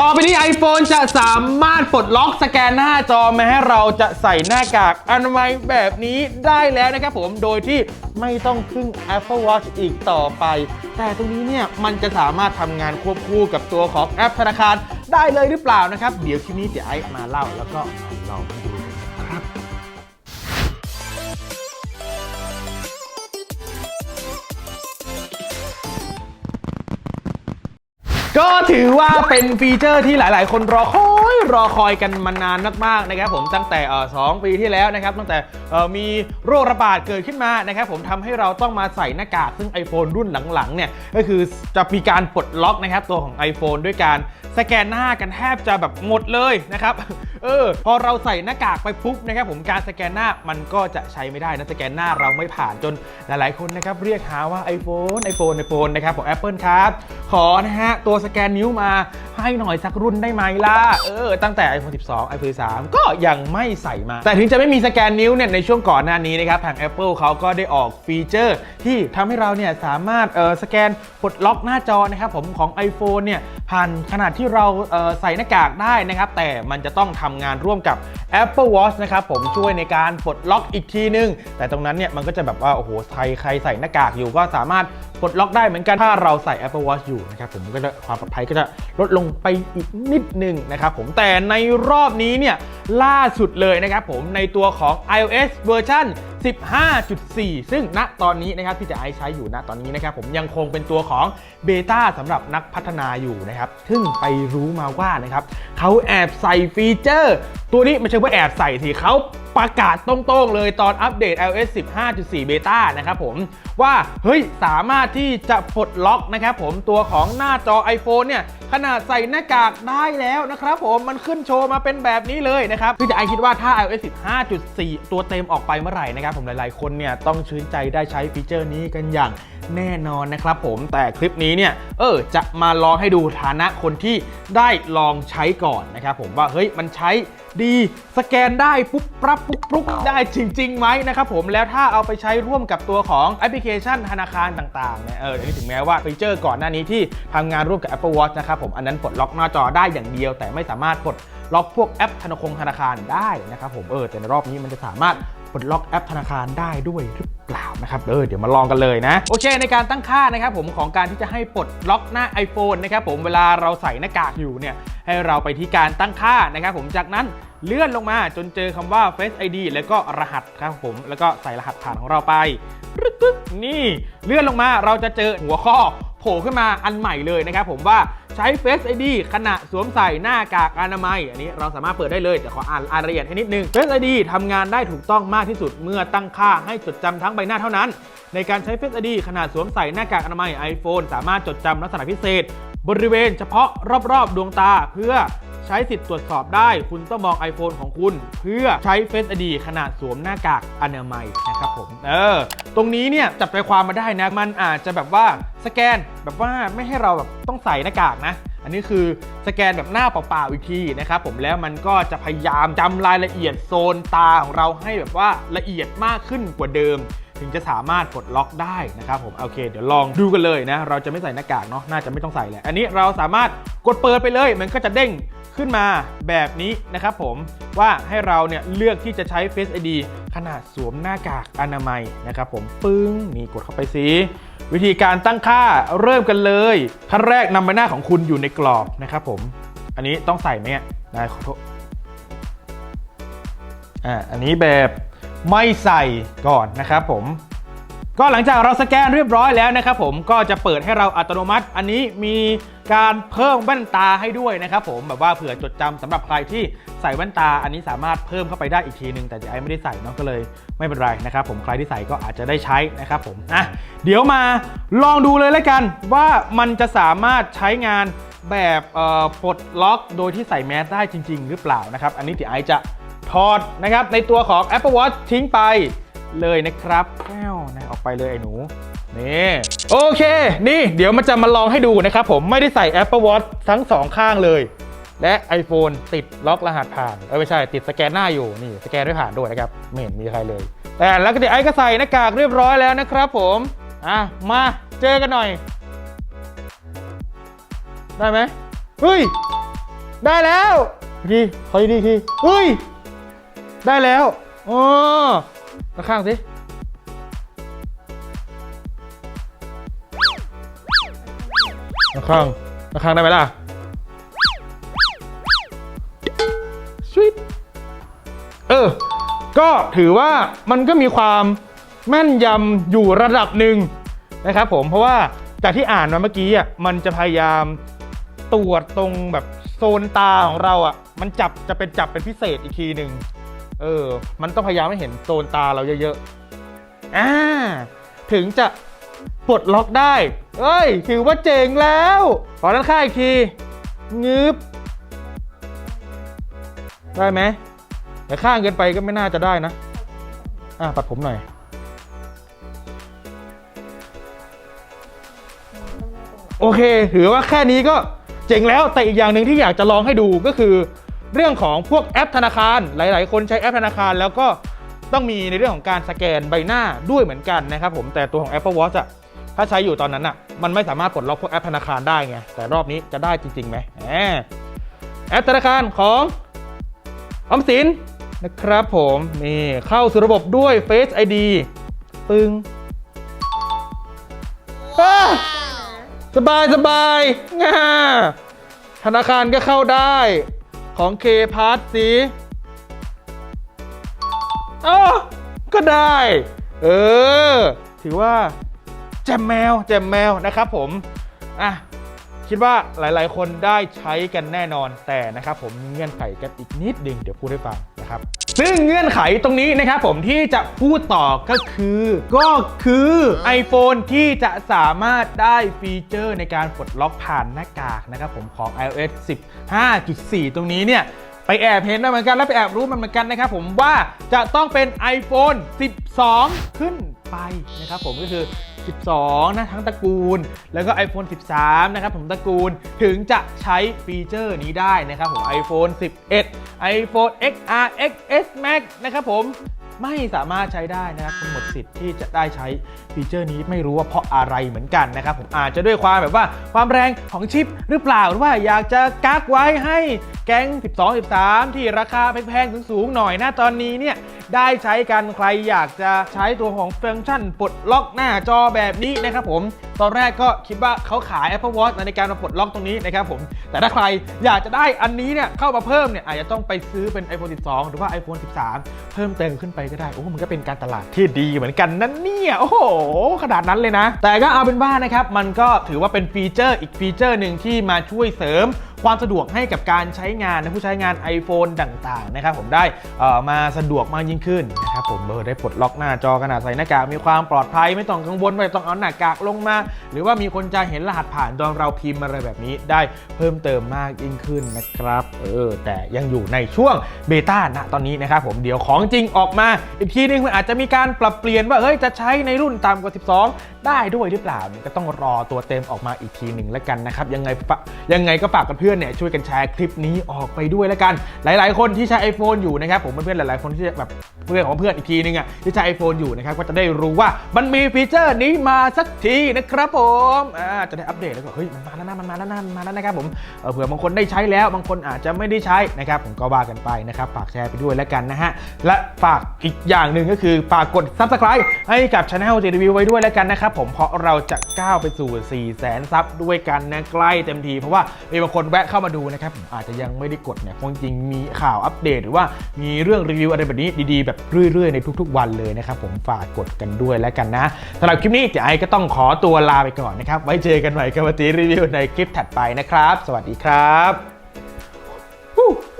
ต่อไปนี้ iPhone จะสามารถปลดล็อกสแกนหน้าจอไม่ให้เราจะใส่หน้ากากอนามัยแบบนี้ได้แล้วนะครับผมโดยที่ไม่ต้องพึ่ง Apple Watch อีกต่อไป แต่ตรงนี้เนี่ยมันจะสามารถทำงานควบคู่กับตัวของแอปธนาคารได้เลยหรือเปล่านะครับ เดี๋ยวคลิปนี้เดี๋ยวไอมาเล่าแล้วก็มาลองดูกันนะครับ ก็ถือว่าเป็นฟีเจอร์ที่หลาย ๆ คนรอคอย รอคอยกันมานานมากๆนะครับผมตั้งแต่เอ่อสองปีที่แล้วนะครับตั้งแต่เอ่อมีโรคระบาดเกิดขึ้นมานะครับผมทำให้เราต้องมาใส่หน้ากากซึ่ง iPhone รุ่นหลังๆเนี่ยก็คือจะมีการปลดล็อกนะครับตัวของ iPhone ด้วยการสแกนหน้ากันแทบจะแบบหมดเลยนะครับเออพอเราใส่หน้ากากไปปุ๊บนะครับผมการสแกนหน้ามันก็จะใช้ไม่ได้นะสแกนหน้าเราไม่ผ่านจนหลายๆคนนะครับเรียกหาว่า iPhone iPhone iPhone นะครับของ Apple ครับขอนะฮะตัวสแกนนิ้วมาให้หน่อยสักรุ่นได้ไหมล่ะเออตั้งแต่ iPhone 12 iPhone 13 ก็ยังไม่ใส่มา แต่ถึงจะไม่มีสแกนนิ้วเนี่ยในช่วงก่อนหน้านี้นะครับทาง Apple เขาก็ได้ออกฟีเจอร์ ที่ทำให้เราเนี่ยสามารถเออสแกนปลดล็อกหน้าจอนะครับผมของ iPhone เนี่ยผ่านขนาดที่เราเออใส่หน้ากากได้นะครับ แต่มันจะต้องทำงานร่วมกับ Apple Watch นะครับผมช่วยในการปลดล็อกอีกทีนึง แต่ตรงนั้นเนี่ยมันก็จะแบบว่าโอ้โหใครใครใส่หน้ากากอยู่ก็สามารถ ปลดล็อกได้เหมือนกันถ้าเราใส่ Apple Watch อยู่นะครับผมก็จะความปลอดภัยก็จะลดลงไปอีกนิดนึงนะครับผมแต่ในรอบนี้เนี่ยล่าสุดเลยนะครับผมในตัวของ iOS เวอร์ชัน15.4 ซึ่งณตอนนี้นะครับที่จะไอใช้อยู่ณตอนนี้นะครับผมยังคงเป็นตัวของเบต้าสำหรับนักพัฒนาอยู่นะครับซึ่งไปรู้มาว่านะครับเขาแอบใส่ฟีเจอร์ ตัวนี้ไม่ใช่ว่าแอบใส่สิเขา ประกาศตรงๆเลยตอนอัปเดต iOS 15.4 Beta นะครับผมว่าเฮ้ยสามารถที่จะปลดล็อกนะครับผมตัวของหน้าจอ iPhone เนี่ยขนาดใส่หน้ากากได้แล้วนะครับผมมันขึ้นโชว์มาเป็นแบบนี้เลยนะครับคือจะไอคิดว่าถ้า iOS 15.4 ตัวเต็มออกไปเมื่อไหร่นะครับผมหลายๆคนเนี่ยต้องชื่นใจได้ใช้ฟีเจอร์นี้กันอย่าง แน่นอนนะครับผมแต่คลิปนี้เนี่ยเออจะมาลองให้ดูฐานะคนที่ได้ลองใช้ก่อนนะครับผมว่าเฮ้ยมันใช้ดีสแกนได้ปุ๊บปรับปุ๊บปุ๊บได้จริงๆไหมนะครับผมแล้วถ้าเอาไปใช้ร่วมกับตัวของแอปพลิเคชันธนาคารต่างๆเนี่ยเอออันนี้ถึงแม้ว่าฟีเจอร์ก่อนหน้านี้ที่ทำงานร่วมกับ Apple Watch นะครับผมอันนั้นปลดล็อกหน้าจอได้อย่างเดียว แต่ไม่สามารถปลดล็อกพวกแอปธนาคารได้นะครับผมเออแต่ในรอบนี้มันจะสามารถ ปลดล็อกแอปธนาคารได้ด้วยหรือเปล่านะครับเออเดี๋ยวมาลองกันเลยนะ โอเค ในการตั้งค่านะครับผมของการที่จะให้ปลดล็อกหน้า iPhone นะครับผมเวลาเราใส่หน้ากากอยู่เนี่ยให้เราไปที่การตั้งค่านะครับผมจากนั้นเลื่อนลงมาจนเจอคำว่า Face ID แล้วก็รหัสครับผม แล้วก็ใส่รหัสผ่านของเราไปนี่ เลื่อนลงมาเราจะเจอหัวข้อ โผล่ขึ้นมาอันใหม่เลยนะครับผมว่าใช้ Face ID ขณะสวมใส่หน้ากากอนามัย อันนี้เราสามารถเปิดได้เลย แต่ขออ่านรายละเอียดให้นิดนึง Face ID ทำงานได้ถูกต้องมากที่สุดเมื่อตั้งค่าให้จดจำทั้งใบหน้าเท่านั้น ในการใช้ Face ID ขณะสวมใส่หน้ากากอนามัย iPhone สามารถจดจำลักษณะพิเศษ บริเวณเฉพาะรอบๆ ดวงตาเพื่อ ใช้สิทธิ์ตรวจสอบได้ คุณต้องมอง iPhone ของคุณ เพื่อใช้ Face ID ขนาดสวมหน้ากากอนามัยนะครับผม เออ ตรงนี้เนี่ยจับใจความมาได้นะ มันอาจจะแบบว่าสแกนแบบว่าไม่ให้เราแบบต้องใส่หน้ากากนะอันนี้คือสแกนแบบหน้าเปล่าๆอีกทีนะครับผมแล้วมันก็จะพยายามจำรายละเอียดโซนตาของเราให้แบบว่าละเอียดมากขึ้นกว่าเดิม ถึงจะสามารถปลดล็อกได้นะครับผมโอเค เดี๋ยวลองดูกันเลยนะ เราจะไม่ใส่หน้ากากเนาะน่าจะไม่ต้องใส่แหละอันนี้เราสามารถกดเปิดไปเลย มันก็จะเด้งขึ้นมาแบบนี้นะครับผมว่าให้เราเนี่ยเลือกที่จะใช้ Face ID ขนาดสวมหน้ากากอนามัยนะครับผมปึ้งนี่กดเข้าไปสิวิธีการตั้งค่าเริ่มกันเลยขั้นแรกนำใบหน้าของคุณอยู่ในกรอบนะครับผมอันนี้ต้องใส่ไหมนี่ยขอโทษอ่าอันนี้แบบ ไม่ใส่ก่อนนะครับผม ก็หลังจากเราสแกนเรียบร้อยแล้วนะครับผมก็จะเปิดให้เราอัตโนมัติ อันนี้มีการเพิ่มแว่นตาให้ด้วยนะครับผมแบบว่าเผื่อจดจำสำหรับใครที่ใส่แว่นตา อันนี้สามารถเพิ่มเข้าไปได้อีกทีหนึ่งแต่ไอ้ไม่ได้ใส่เนาะก็เลยไม่เป็นไรนะครับผมใครที่ใส่ก็อาจจะได้ใช้นะครับผมอะเดี๋ยวมาลองดูเลยแล้วกันว่ามันจะสามารถใช้งานแบบเอ่อปลดล็อกโดยที่ใส่แมสได้จริง ๆ หรือเปล่านะครับ อันนี้เดี๋ยวไอจะ ถอดนะครับในตัวของ Apple Watch ทิ้งไปเลยนะครับแก้วนะออกไปเลยไอ้หนูนี่โอเค นี่เดี๋ยวมันจะมาลองให้ดูนะครับผมไม่ได้ใส่ Apple Watch ทั้งสองข้างเลย และ iPhone ติดล็อกรหัสผ่านเออไม่ใช่ติดสแกนหน้าอยู่นี่สแกนไม่ผ่านด้วยนะครับไม่เห็นมีใครเลย แต่แล้วก็เดี๋ยวไอ้ก็ใส่หน้ากากเรียบร้อยแล้วนะครับผมอะมาเจอกันหน่อย ได้ไหมเฮ้ยได้แล้วดีขอดีทีเฮ้ย ได้แล้วอ๋อมาข้างสิมาข้างมาข้างได้ไหมล่ะสวิตเออ ก็ถือว่ามันก็มีความแม่นยำอยู่ระดับหนึ่งนะครับผมเพราะว่าจากที่อ่านมาเมื่อกี้อะมันจะพยายามตรวจตรงแบบโซนตาของเราอะ มันจับจะเป็นจับเป็นพิเศษอีกทีหนึ่ง เออ มันต้องพยายามให้เห็นโซนตาเราเยอะๆอ่าถึงจะปลดล็อกได้ เอ้ย ถือว่าเจ๋งแล้ว ขอด้านข้างอีกทีงึบได้ไหมแต่ข้างเกินไปก็ไม่น่าจะได้นะ อะปัดผมหน่อย โอเค ถือว่าแค่นี้ก็เจ๋งแล้ว แต่อีกอย่างหนึ่งที่อยากจะลองให้ดูก็คือ เรื่องของพวกแอปธนาคาร หลาย ๆ คนใช้แอปธนาคาร แล้วก็ต้องมีในเรื่องของการสแกนใบหน้าด้วยเหมือนกันนะครับผมแต่ตัวของ Apple Watch อะถ้าใช้อยู่ตอนนั้นอะมันไม่สามารถปลดล็อกพวกแอปธนาคารได้ไงแต่รอบนี้จะได้จริงๆไหมแหมแอปธนาคารของออมสินนะครับผมนี่เข้าสู่ระบบด้วย Face ID ปึ้งสบายสบายง่าธนาคารก็เข้าได้ ของ K p a s สิอ๋อก็ได้ เออ ถือว่าแจมแมวแจมแมวนะครับผม อะ คิดว่าหลายๆ คนได้ใช้กันแน่นอนแต่นะครับผมมีเงื่อนไขกันอีกนิดนึงเดี๋ยวพูดให้ฟังนะ ครับ ซึ่งเงื่อนไขตรงนี้นะครับผมที่จะพูดต่อก็คือ ก็คือ iPhone ที่จะสามารถได้ฟีเจอร์ในการปลดล็อกผ่านหน้ากากนะครับผมของ iOS 15.4 ตรงนี้เนี่ยไปแอบเห็นมาเหมือนกัน และไปแอบรู้มาเหมือนกันนะครับผมว่าจะต้องเป็น iPhone 12 ขึ้น ไปนะครับผมก็คือ 12 นะทั้งตระกูล แล้วก็ iPhone 13 นะครับผมตระกูลถึงจะใช้ฟีเจอร์นี้ได้นะครับผม iPhone 11 iPhone XR XS Max นะครับผมไม่สามารถใช้ได้นะครับหมดสิทธิ์ที่จะได้ใช้ฟีเจอร์นี้ไม่รู้ว่าเพราะอะไรเหมือนกันนะครับผมอาจจะด้วยความแบบว่าความแรงของชิปหรือเปล่าหรือว่าอยากจะกักไว้ให้แก๊ง 12 13 ที่ราคาแพงๆสูงๆหน่อยนะตอนนี้เนี่ยได้ใช้กันใครอยากจะใช้ตัวของฟังก์ชันปลดล็อกหน้าจอแบบนี้นะครับผม ตอนแรกก็คิดว่าเขาขาย Apple Watch ในการมาปลดล็อกตรงนี้นะครับผม แต่ถ้าใครอยากจะได้อันนี้เนี่ยเข้ามาเพิ่มเนี่ยอาจจะต้องไปซื้อเป็น iPhone 12 หรือว่า iPhone 13 เพิ่มเติมขึ้นไปก็ได้ โอ้มันก็เป็นการตลาดที่ดีเหมือนกันนั่นเนี่ย โอ้โหขนาดนั้นเลยนะ แต่ก็เอาเป็นว่านะครับ มันก็ถือว่าเป็นฟีเจอร์อีกฟีเจอร์หนึ่งที่มาช่วยเสริม ความสะดวกให้กับการใช้งานนะผู้ใช้งาน iPhone ต่างๆนะครับผมได้มาสะดวกมากยิ่งขึ้นนะครับผมเบอร์ได้ปลดล็อกหน้าจอขนาดใส่หน้ากากมีความปลอดภัยไม่ต้องกังวลว่ต้องเอาหน้ากากลงมา หรือว่ามีคนจะเห็นรหัสผ่านตอนเราพิมพ์อะไรแบบนี้ได้เพิ่มเติมมากยิ่งขึ้นนะครับเออแต่ยังอยู่ในช่วงเบต้าณตอนนี้นะครับผมเดี๋ยวของจริงออกมา อีกทีนึงมันอาจจะมีการปรับเปลี่ยนว่าเฮ้ยจะใช้ในรุ่นต่ำกว่า 12 ได้ด้วยหรือเปล่าก็ต้องรอตัวเต็มออกมาอีกทีหนึ่งแล้วกันนะครับยังไงยังไงก็ฝากเพื่ออนๆเนี่ยช่วยกันแชร์คลิปนี้ออกไปด้วยแล้วกัน หลาย ๆ คนที่ใช้ iPhone อยู่นะครับผมเพื่อนๆหลายๆคนที่แบบเพื่อนของเพื่อนอีกทีนึงอะที่ใช้ iPhone อยู่นะครับก็จะได้รู้ว่ามันมีฟีเจอร์นี้มาสักทีนะครับผมอ่าจะได้อัปเดตแล้วก็เฮ้ยมันมาแล้วนะมันมาแล้วนะมันมาแล้วนะครับผมเผื่อบางคนได้ใช้แล้วบางคนอาจจะไม่ได้ใช้นะครับผมก็ว่ากันไปนะครับฝากแชร์ไปด้วยแล้วกันนะฮะและฝากอีกอย่างหนึ่งก็คือฝากกด Subscribe ให้กับช anel เจรีวิวไว้ด้วยแล้วกันนะครับผมเพราะเราจะก้าวไปสู่ 4 0 0แสนซับด้วยกันนะใกล้เต็มทีเพราะว่ามีบางคนแวะเข้ามาดูนะครับอาจจะยังไม่ได้กดเนี่ยคงจริงมีข่าวอัปเดต หรือว่ามีเรื่องรีวิวอะไรแบบนี้ดีๆ แบบเรื่อยๆ ในทุกๆ วันเลยนะครับผมฝากกดกันด้วยแล้วกันนะสำหรับคลิปนี้เดี๋ยวไอ้ก็ต้องขอตัวลาไปก่อนนะครับไว้เจอกันใหม่กับวัตีรีวิวในคลิปถัดไปนะครับ สวัสดีครับ